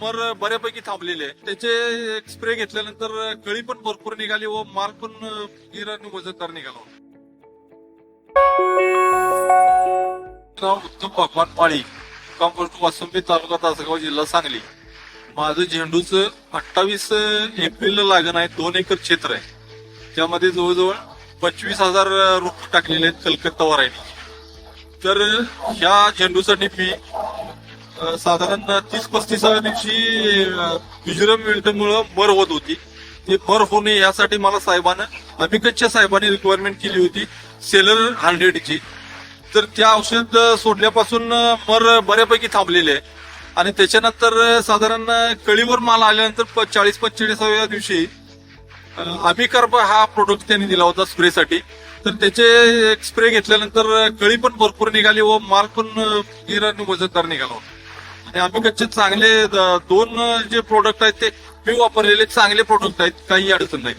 मर बऱ्यापैकी थांबलेले आहे. त्याचे स्प्रे घेतल्यानंतर कळी पण भरपूर निघाली व माल पण गिर आणि वजनदार निघाला नाव उत्तम भगवान पाळी कंपोस्ट वासंबी तालुका तासगाव जिल्हा सांगली. माझं झेंडूच अठ्ठावीस एप्रिलला लागण आहे दोन एकर क्षेत्र आहे. त्यामध्ये जवळजवळ पंचवीस हजार रोप टाकलेले आहेत कलकत्ता व्हरायटी तर ह्या झेंडूसाठी मी साधारण तीस पस्तीसाव्या दिवशी विजरम मिळल्यामुळं मर होत होती. ते फर होऊ नये यासाठी मला साहेबानं अभिकच्या साहेबांनी रिक्वायरमेंट केली होती सेलर हंड्रेडची तर त्या औषध सोडल्यापासून मर बऱ्यापैकी थांबलेले आहे. आणि त्याच्यानंतर साधारण कळीवर माल आल्यानंतर चाळीस पंचेचाळीसाव्या दिवशी अभिकर्ब हा प्रोडक्ट त्यांनी दिला होता स्प्रेसाठी. तर त्याचे एक स्प्रे घेतल्यानंतर कळी पण भरपूर निघाली व माल पण गिर वजनदार निघाला होता. आणि अभिकचे चांगले दोन जे प्रोडक्ट आहेत ते मी वापरलेले चांगले प्रोडक्ट आहेत काही अडचण नाही.